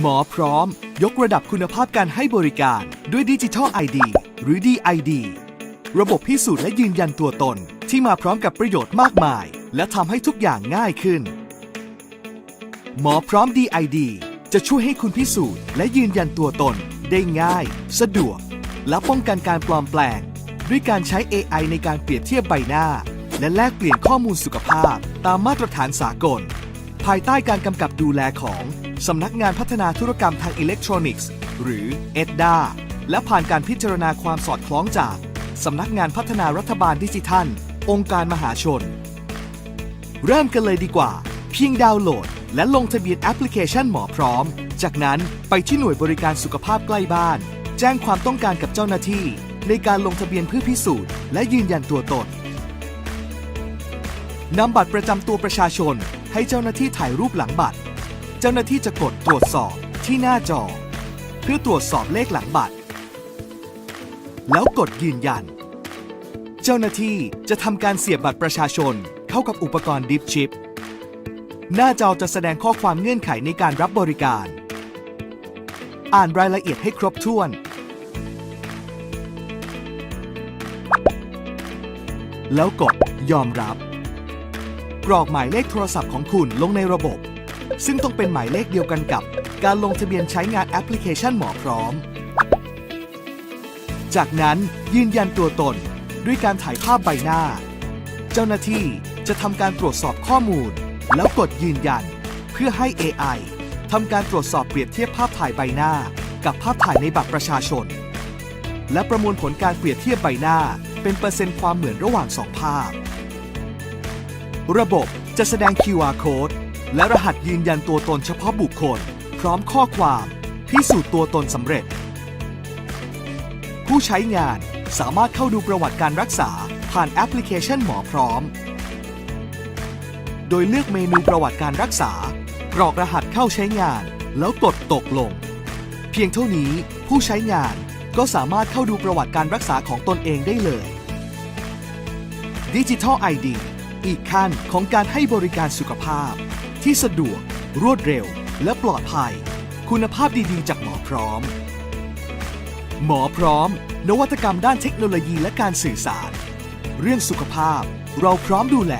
หมอพร้อม ยกระดับคุณภาพการให้บริการด้วยดิจิทัล ID หรือ DID ระบบพิสูจน์และยืนยันตัวตน ที่มาพร้อมกับประโยชน์มากมาย และทำให้ทุกอย่างง่ายขึ้น หมอพร้อม DID จะช่วยให้คุณพิสูจน์และยืนยันตัวตน ได้ง่าย สะดวก และป้องกันการปลอมแปลง ด้วยการใช้ AI ในการเปรียบเทียบใบหน้า และแลกเปลี่ยนข้อมูลสุขภาพ ตามมาตรฐานสากล ภายใต้การกำกับดูแลของ สำนักงานพัฒนาธุรกรรมทางอิเล็กทรอนิกส์ หรือ EDDA และผ่านการพิจารณาความสอดคล้องจาก สำนักงานพัฒนารัฐบาลดิจิทัล องค์การมหาชน เริ่มกันเลยดีกว่า เพียงดาวน์โหลด และลงทะเบียนแอปพลิเคชันหมอพร้อม จากนั้นไปที่หน่วยบริการสุขภาพใกล้บ้าน แจ้งความต้องการกับเจ้าหน้าที่ ในการลงทะเบียนเพื่อพิสูจน์และยืนยันตัวตนนำบัตรประจำตัวประชาชน ให้เจ้าหน้าที่ถ่ายรูปหลังบัตร เจ้าหน้าที่จะกดตรวจสอบที่หน้าจอ เพื่อตรวจสอบเลขหลังบัตร แล้วกดยืนยัน เจ้าหน้าที่จะทำการเสียบบัตรประชาชนเข้ากับอุปกรณ์ดิฟชิป หน้าจอจะแสดงข้อความเงื่อนไขในการรับบริการ อ่านรายละเอียดให้ครบถ้วน แล้วกดยอมรับ กรอกหมายเลขโทรศัพท์ของคุณลงในระบบ ซึ่งต้องเป็นหมายเลขเดียวกันกับ การลงทะเบียนใช้งานแอปพลิเคชันหมอพร้อม จากนั้นยืนยันตัวตนด้วยการถ่ายภาพใบหน้า เจ้าหน้าที่จะทำการตรวจสอบข้อมูล แล้วกดยืนยัน เพื่อให้ AI ทำการตรวจสอบเปรียบเทียบภาพถ่ายใบหน้า กับภาพถ่ายในบัตรประชาชน และประมวลผลการเปรียบเทียบใบหน้า เป็นเปอร์เซ็นต์ความเหมือนระหว่างสองภาพ ระบบจะแสดง QR code และรหัสยืนยันตัวตนเฉพาะบุคคล พร้อมข้อความพิสูจน์ตัวตนสำเร็จ ผู้ใช้งานสามารถเข้าดูประวัติการรักษาผ่านแอปพลิเคชันหมอพร้อม โดยเลือกเมนูประวัติการรักษากรอกรหัสเข้าใช้งาน แล้วกดตกลง เพียงเท่านี้ผู้ใช้งานก็สามารถเข้าดูประวัติการรักษาของตนเองได้เลยดิจิทัล ID อีกขั้นของการให้บริการสุขภาพ ที่สะดวก รวดเร็ว และปลอดภัย คุณภาพดีๆ จากหมอพร้อม หมอพร้อม นวัตกรรมด้านเทคโนโลยีและการสื่อสาร เรื่องสุขภาพเราพร้อมดูแล